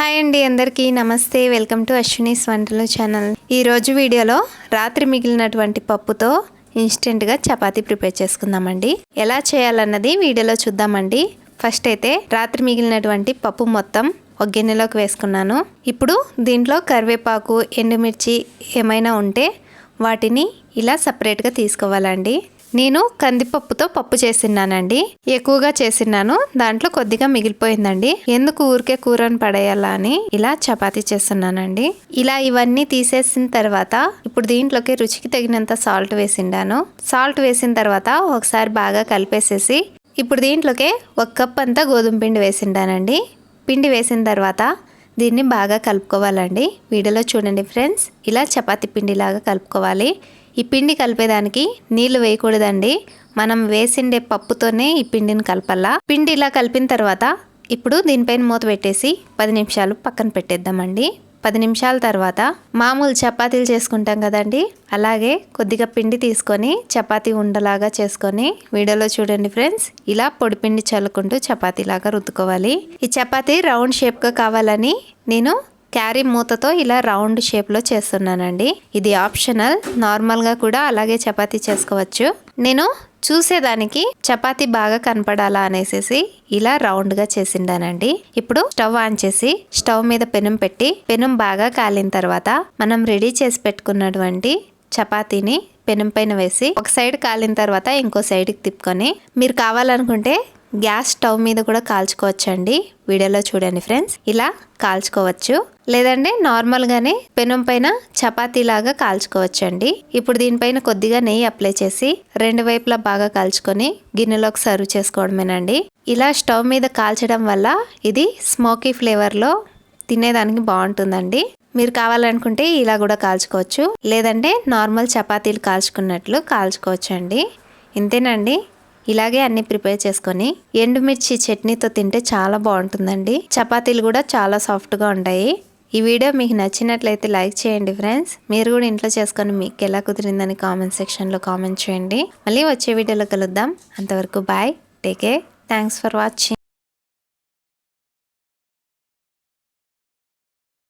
Hi అండి అందరికీ. నమస్తే. వెల్కమ్ టు అశ్వినీస్ వంటలు ఛానల్. ఈరోజు వీడియోలో రాత్రి మిగిలినటువంటి పప్పుతో ఇన్స్టెంట్గా చపాతీ ప్రిపేర్ చేసుకుందామండి. ఎలా చేయాలన్నది వీడియోలో చూద్దామండి. ఫస్ట్ అయితే రాత్రి మిగిలినటువంటి పప్పు మొత్తం ఒక గిన్నెలోకి వేసుకున్నాను. ఇప్పుడు దీంట్లో కరివేపాకు ఎండుమిర్చి ఏమైనా ఉంటే వాటిని ఇలా సపరేట్గా తీసుకోవాలండి. నేను కందిపప్పుతో పప్పు చేసిన్నానండి. ఎక్కువగా చేసిన్నాను. దాంట్లో కొద్దిగా మిగిలిపోయిందండి. ఎందుకు ఊరికే కూరని పడేయాలా అని ఇలా చపాతీ చేస్తున్నానండి. ఇలా ఇవన్నీ తీసేసిన తర్వాత ఇప్పుడు దీంట్లోకి రుచికి తగినంత సాల్ట్ వేసిండాను. సాల్ట్ వేసిన తర్వాత ఒకసారి బాగా కలిపేసేసి ఇప్పుడు దీంట్లోకి ఒక కప్ అంతా గోధుమ పిండి వేసిండానండి. పిండి వేసిన తర్వాత దీన్ని బాగా కలుపుకోవాలండి. వీడియోలో చూడండి ఫ్రెండ్స్. ఇలా చపాతీ పిండిలాగా కలుపుకోవాలి. ఈ పిండి కలిపేదానికి నీళ్ళు వేయకూడదండి. మనం వేసిండే పప్పుతోనే ఈ పిండిని కలపాలా పిండి ఇలా కలిపిన తర్వాత ఇప్పుడు దీనిపైన మూత పెట్టేసి పది నిమిషాలు పక్కన పెట్టేద్దామండి. పది నిమిషాల తర్వాత మామూలు చపాతీలు చేసుకుంటాం కదండి. అలాగే కొద్దిగా పిండి తీసుకొని చపాతీ ఉండలాగా చేసుకొని వీడియోలో చూడండి ఫ్రెండ్స్. ఇలా పొడి పిండి చల్లుకుంటూ చపాతీలాగా రుద్దుకోవాలి. ఈ చపాతీ రౌండ్ షేప్గా కావాలని నేను క్యారీ మూతతో ఇలా రౌండ్ షేప్లో చేస్తున్నానండి. ఇది ఆప్షనల్. నార్మల్గా కూడా అలాగే చపాతీ చేసుకోవచ్చు. నేను చూసేదానికి చపాతి బాగా కనపడాలా అనేసి ఇలా రౌండ్గా చేసిండానండి. ఇప్పుడు స్టవ్ ఆన్ చేసి స్టవ్ మీద పెనం పెట్టి పెనం బాగా కాలిన తర్వాత మనం రెడీ చేసి పెట్టుకున్నటువంటి చపాతీని పెనం పైన వేసి ఒక సైడ్ కాలిన తర్వాత ఇంకో సైడ్కి తిప్పుకొని మీరు కావాలనుకుంటే గ్యాస్ స్టవ్ మీద కూడా కాల్చుకోవచ్చండి. వీడియోలో చూడండి ఫ్రెండ్స్. ఇలా కాల్చుకోవచ్చు. లేదంటే నార్మల్గానే పెనం పైన చపాతీ లాగా కాల్చుకోవచ్చండి. ఇప్పుడు దీనిపైన కొద్దిగా నెయ్యి అప్లై చేసి రెండు వైపులా బాగా కాల్చుకొని గిన్నెలోకి సర్వ్ చేసుకోవడమేనండి. ఇలా స్టవ్ మీద కాల్చడం వల్ల ఇది స్మోకీ ఫ్లేవర్లో తినేదానికి బాగుంటుందండి. మీరు కావాలనుకుంటే ఇలా కూడా కాల్చుకోవచ్చు. లేదంటే నార్మల్ చపాతీలు కాల్చుకున్నట్లు కాల్చుకోవచ్చు అండి ఇంతేనండి. ఇలాగే అన్ని ప్రిపేర్ చేసుకొని ఎండుమిర్చి చట్నీతో తింటే చాలా బాగుంటుందండి. చపాతీలు కూడా చాలా సాఫ్ట్గా ఉంటాయి. ఈ వీడియో మీకు నచ్చినట్లయితే లైక్ చేయండి ఫ్రెండ్స్. మీరు కూడా ఇంట్లో చేసుకొని మీకు ఎలా కుదిరిందని కామెంట్ సెక్షన్లో కామెంట్ చేయండి. మళ్ళీ వచ్చే వీడియోలో కలుద్దాం. అంతవరకు bye. Take care. Thanks for watching.